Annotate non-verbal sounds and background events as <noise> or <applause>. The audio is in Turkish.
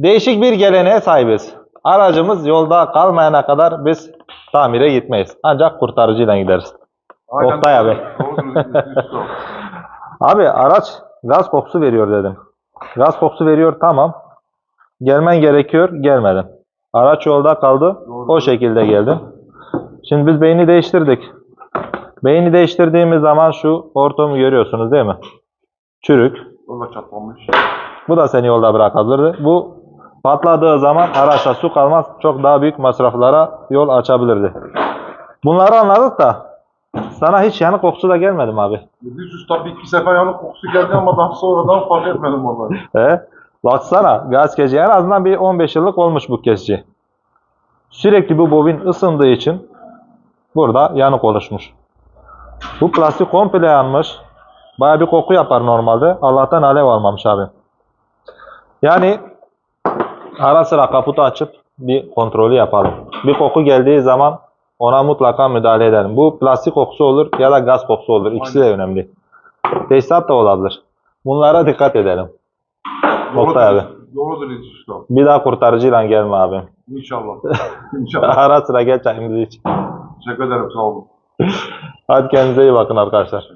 Değişik bir geleneğe sahibiz. Aracımız yolda kalmayana kadar biz tamire gitmeyiz. Ancak kurtarıcıyla gideriz. Oktay abi. <laughs> Abi araç gaz kokusu veriyor dedim. Gaz kokusu veriyor tamam. Gelmen gerekiyor gelmedin. Araç yolda kaldı. Doğru. O şekilde geldim. Şimdi biz beyni değiştirdik. Beyni değiştirdiğimiz zaman şu hortumu görüyorsunuz değil mi? Çürük. O da çatlamış. Bu da seni yolda bırakabilirdi. Bu patladığı zaman araçta su kalmaz. Çok daha büyük masraflara yol açabilirdi. Bunları anladık da sana hiç yanık kokusu da gelmedi mi abi? Düz tabii iki sefer yanık kokusu geldi ama daha sonradan fark etmedim onları. He? Baksana gaz kesici en azından bir 15 yıllık olmuş bu kesici. Sürekli bu bobin ısındığı için burada yanık oluşmuş. Bu plastik komple yanmış. Baya bir koku yapar normalde. Allah'tan alev almamış abi. Yani ara sıra kaputu açıp bir kontrolü yapalım. Bir koku geldiği zaman ona mutlaka müdahale edelim. Bu plastik kokusu olur ya da gaz kokusu olur. İkisi de önemli. Tesisat da olabilir. Bunlara dikkat edelim. Oktay abi. Doğru dönüyoruz usta. Bir daha kurtarıcıyla gelme abi. İnşallah. <laughs> İnşallah. Ara sıra gel çayımızı iç. Teşekkür ederim sağ olun. Hadi kendinize iyi bakın arkadaşlar.